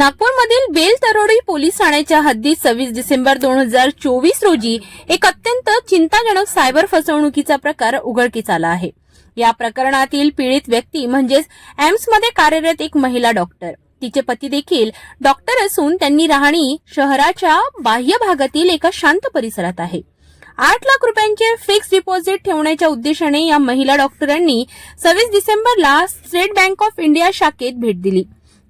नागपूरमधील bell Tarodi police ठाण्याच्या हद्दीत सव्वीस डिसेंबर दोन हजार चोवीस रोजी एक अत्यंत चिंताजनक सायबर फसवणुकीचा प्रकार उघडकीस आला आहे. या प्रकरणातील पीडित व्यक्ती म्हणजेच एम्समध्ये कार्यरत एक महिला डॉक्टर. तिचे पती देखील डॉक्टर असून त्यांनी राहणी शहराच्या बाह्य भागातील एका शांत परिसरात आहे. आठ लाख रुपयांचे फिक्स डिपॉझिट ठेवण्याच्या उद्देशाने या महिला डॉक्टरांनी सव्वीस डिसेंबरला स्टेट बँक ऑफ इंडिया शाखेत भेट दिली.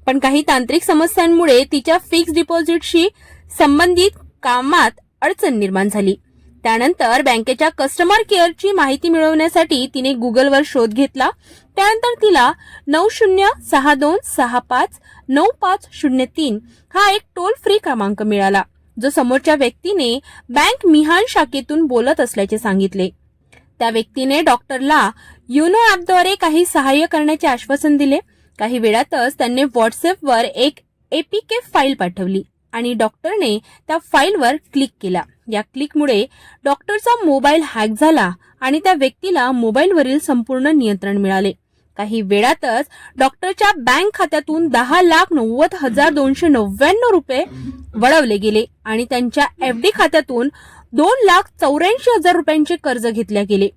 पण काही तांत्रिक समस्यांमुळे तिच्या फिक्स डिपॉझिटशी संबंधित कामात अडचण निर्माण झाली. त्यानंतर बँकेच्या कस्टमर केअरची माहिती मिळवण्यासाठी तिने गुगलवर शोध घेतला. त्यानंतर तिला नऊ शून्य सहा दोन सहा पाच नऊ पाच शून्य तीन हा एक टोल फ्री क्रमांक मिळाला जो समोरच्या व्यक्तीने बँक मिहान शाखेतून बोलत असल्याचे सांगितले. त्या व्यक्तीने डॉक्टरला युनो ॲपद्वारे काही सहाय्य करण्याचे आश्वासन दिले. काही वेळातच त्यांनी व्हॉट्सअपवर एक एपीके फाईल पाठवली आणि डॉक्टरने त्या फाईलवर क्लिक केला. या क्लिकमुळे डॉक्टरचा मोबाईल हॅक झाला आणि त्या व्यक्तीला मोबाईलवरील संपूर्ण नियंत्रण मिळाले. काही वेळातच डॉक्टरच्या बँक खात्यातून दहा लाख नव्वद हजार दोनशे नव्याण्णव रुपये वळवले गेले आणि त्यांच्या एफ डी खात्यातून दोन लाख चौऱ्याऐंशी हजार रुपयांचे कर्ज घेतले गेले.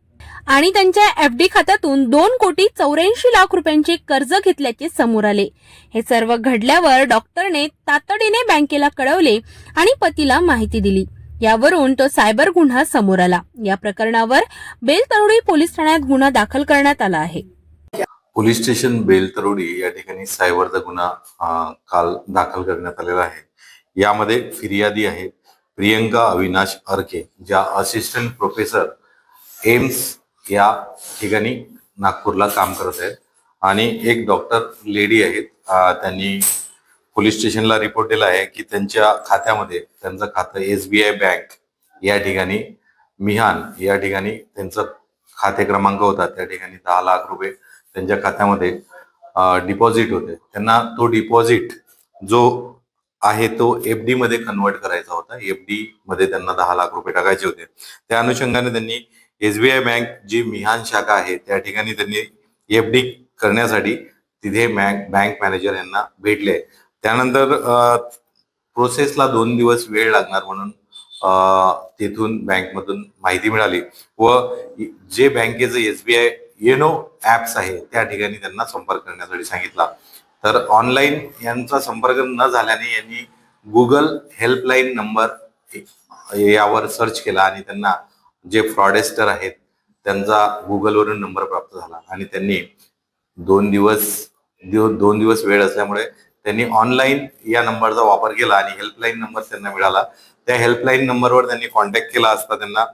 आणि त्यांच्या एफ डी खात्यातून दोन कोटी चौऱ्याऐंशी लाख रुपयांचे कर्ज घेतल्याचे समोर आले. हे सर्व घडल्यावर डॉक्टरने तातडीने बँकेला कळवले आणि पतीला माहिती दिली. यावरून तो सायबर गुन्हा समोर आला. या प्रकरणावर बेलतरोडी पोलीस ठाण्यात गुन्हा दाखल करण्यात आला आहे. पोलीस स्टेशन बेलतरोडी या ठिकाणी सायबरचा गुन्हा काल दाखल करण्यात आलेला आहे. यामध्ये फिर्यादी आहे प्रियंका अविनाश अर्के ज्या असिस्टंट प्रोफेसर एम्स या ठिकाणी नागपूरला काम करत आहेत. आणि एक डॉक्टर लेडी आहेत. त्यांनी पोलीस स्टेशनला रिपोर्ट दिला आहे की त्यांच्या खात्यामध्ये त्यांचं खातं एस बी आय बँक या ठिकाणी मिहान या ठिकाणी त्यांचं खाते क्रमांक होता. त्या ठिकाणी दहा लाख रुपये त्यांच्या खात्यामध्ये डिपॉझिट होते. त्यांना तो डिपॉझिट जो आहे तो एफ डी मध्ये कन्वर्ट करायचा होता. एफ डी मध्ये त्यांना दहा लाख रुपये टाकायचे होते. त्या अनुषंगाने त्यांनी एसबीआय बँक जी मिहान शाखा आहे त्या ठिकाणी त्यांनी एफ डी करण्यासाठी तिथे बँक बँक मॅनेजर यांना भेटले. त्यानंतर प्रोसेसला दोन दिवस वेळ लागणार म्हणून तिथून बँकमधून माहिती मिळाली व जे बँकेचं एसबीआय येनो ॲप्स आहे त्या ठिकाणी त्यांना संपर्क करण्यासाठी सांगितला. तर ऑनलाईन यांचा संपर्क न झाल्याने यांनी गुगल हेल्पलाईन नंबर यावर सर्च केला आणि त्यांना जे फ्रॉडेस्टर आहेत त्यांचा गुगलवरून नंबर प्राप्त झाला. आणि त्यांनी दोन दिवस दिव- दोन दिवस वेळ असल्यामुळे त्यांनी ऑनलाईन या नंबरचा वापर केला आणि हेल्पलाईन नंबर त्यांना मिळाला. त्या हेल्पलाईन नंबरवर त्यांनी कॉन्टॅक्ट केला असता त्यांना.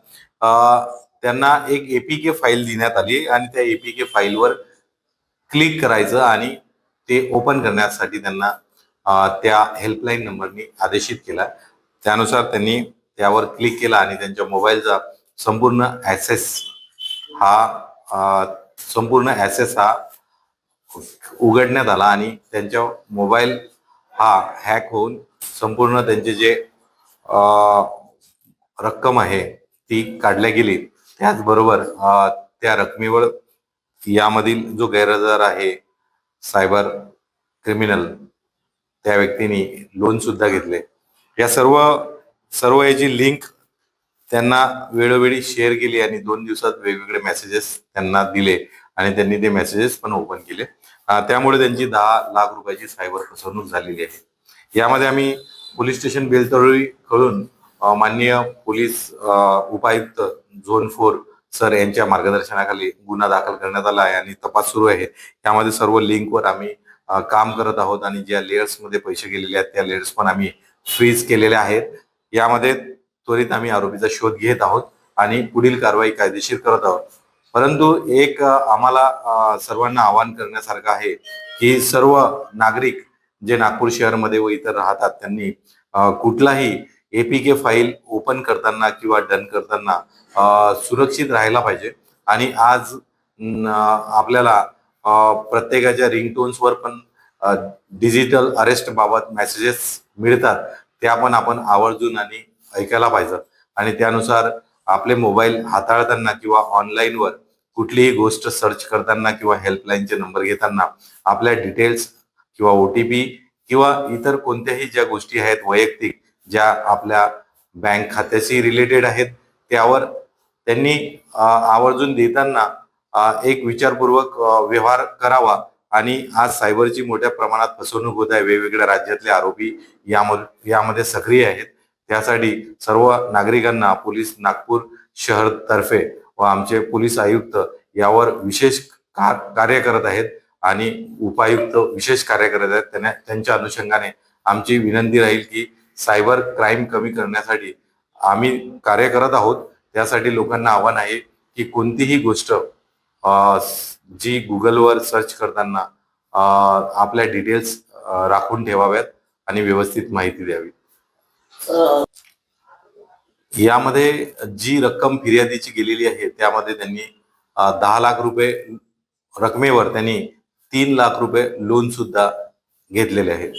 त्यांना एक एपीके फाईल देण्यात आली आणि त्या एपीके फाईलवर क्लिक करायचं आणि ते ओपन करण्यासाठी त्यांना त्या हेल्पलाईन नंबरनी आदेशित केला. त्यानुसार त्यांनी त्यावर क्लिक केला आणि त्यांच्या मोबाईलचा संपूर्ण ॲसेस हा संपूर्ण ॲसेस हा उघडण्यात आला आणि त्यांच्या मोबाईल हा हॅक होऊन संपूर्ण त्यांचे जे रक्कम आहे ती काढल्या गेली. त्याचबरोबर त्या रकमेवर यामधील जो गैरहजर आहे सायबर क्रिमिनल त्या व्यक्तीने लोन सुद्धा घेतले. या सर्व सर्व याची लिंक त्यांना वेळोवेळी शेअर केली आणि दोन दिवसात वेगवेगळे मेसेजेस त्यांना दिले आणि त्यांनी ते मेसेजेस पण ओपन केले. त्यामुळे त्यांची दहा लाख रुपयाची सायबर फसवणूक झालेली आहे. यामध्ये आम्ही पोलीस स्टेशन बेलतरोळी कडून माननीय पोलीस उपायुक्त झोन फोर सर यांच्या मार्गदर्शनाखाली गुन्हा दाखल करण्यात आला आहे आणि तपास सुरू आहे. यामध्ये सर्व लिंकवर आम्ही काम करत आहोत आणि ज्या लेयर्समध्ये पैसे गेलेले आहेत त्या लेयर्स पण आम्ही फ्रीज केलेल्या आहेत. यामध्ये त्वरित आम्ही आरोपीचा शोध घेत आहोत आणि पुढील कारवाई कायदेशीर करत आहोत. परंतु एक आम्हाला सर्वांना आवाहन करण्यासारखं आहे की सर्व नागरिक जे नागपूर शहरमध्ये व इतर राहतात त्यांनी कुठलाही एपीके फाईल ओपन करताना किंवा डन करताना सुरक्षित राहायला पाहिजे. आणि आज आपल्याला प्रत्येकाच्या रिंगटोन्सवर पण डिजिटल अरेस्ट बाबत मेसेजेस मिळतात. त्या पण आपण आवर्जून आणि ऐकायला पाहिजे. आणि त्यानुसार आपले मोबाईल हाताळताना किंवा ऑनलाईनवर कुठलीही गोष्ट सर्च करताना किंवा हेल्पलाईनचे नंबर घेताना आपल्या डिटेल्स किंवा ओ टी पी किंवा इतर कोणत्याही ज्या गोष्टी आहेत वैयक्तिक ज्या आपल्या बँक खात्याशी रिलेटेड आहेत त्यावर त्यांनी आवर्जून देताना एक विचारपूर्वक व्यवहार करावा. आणि आज सायबरची मोठ्या प्रमाणात फसवणूक होत आहे. वेगवेगळ्या राज्यातले आरोपी यामध्ये यामध्ये सक्रिय आहेत. त्यासाठी सर्व नागरिकांना पोलीस नागपूर शहर तर्फे व आमचे पोलीस आयुक्त यावर विशेष का- कार्य करत आहेत आणि उपायुक्त विशेष कार्य करत आहेत. त्यांना त्यांच्या अनुषंगाने आमची विनंती राहील की सायबर क्राईम कमी करण्यासाठी आम्ही कार्य करत आहोत. त्यासाठी लोकांना आव्हान आहे की कोणतीही गोष्ट जी गुगलवर सर्च करताना आपल्या डिटेल्स राखून ठेवाव्यात आणि व्यवस्थित माहिती द्यावी. यामध्ये जी रक्कम फिर्यादीची गेलेली आहे त्यामध्ये त्यांनी दहा लाख रुपये रकमेवर त्यांनी तीन लाख रुपये लोन सुद्धा घेतलेले आहेत.